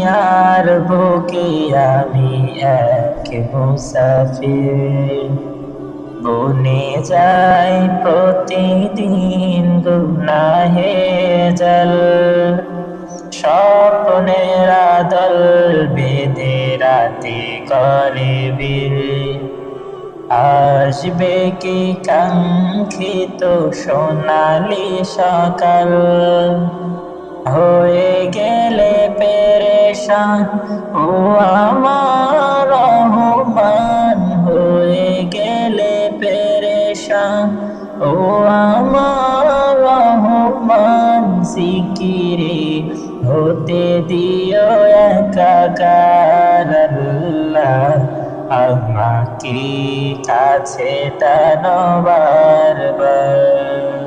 দুনিয়ার বুকে আমি এক মুসাফির। বনে যাই প্রতিদিন গুনাহে জল। স্বপ্নের আদল বেদে রাতে করে বীর। আসবে কি কাঙ্ক্ষিত সোনালি সকাল? হয়ে গেলে পেরেশান ও আমার রহমান হয়ে গেলে পেরেশান। ও আমার রহমান সিকিরে হতে দিও একাকার আল্লাহ। আমাকে কাছে টানো বারবার।